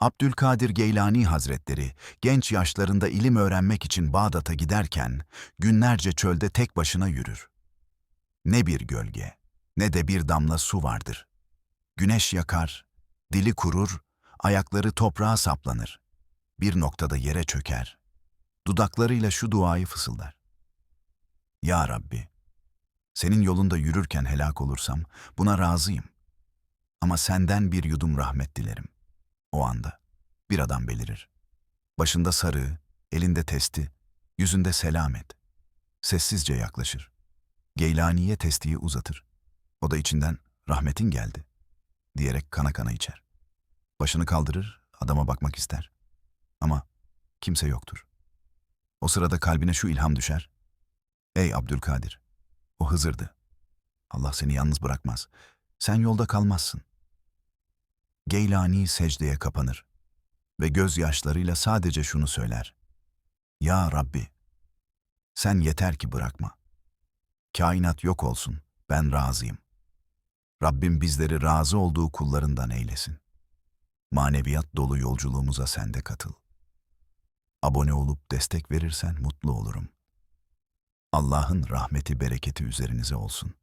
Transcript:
Abdülkadir Geylani Hazretleri genç yaşlarında ilim öğrenmek için Bağdat'a giderken günlerce çölde tek başına yürür. Ne bir gölge, ne de bir damla su vardır. Güneş yakar, dili kurur, ayakları toprağa saplanır. Bir noktada yere çöker. Dudaklarıyla şu duayı fısıldar. Ya Rabbi, senin yolunda yürürken helak olursam buna razıyım. Ama senden bir yudum rahmet dilerim. O anda bir adam belirir. Başında sarığı, elinde testi, yüzünde selamet. Sessizce yaklaşır. Geylani'ye testiyi uzatır. O da içinden rahmetin geldi diyerek kana kana içer. Başını kaldırır, adama bakmak ister. Ama kimse yoktur. O sırada kalbine şu ilham düşer. Ey Abdülkadir, o Hızır'dı. Allah seni yalnız bırakmaz. Sen yolda kalmazsın. Geylani secdeye kapanır ve gözyaşlarıyla sadece şunu söyler. Ya Rabbi, sen yeter ki bırakma. Kainat yok olsun, ben razıyım. Rabbim bizleri razı olduğu kullarından eylesin. Maneviyat dolu yolculuğumuza sen de katıl. Abone olup destek verirsen mutlu olurum. Allah'ın rahmeti bereketi üzerinize olsun.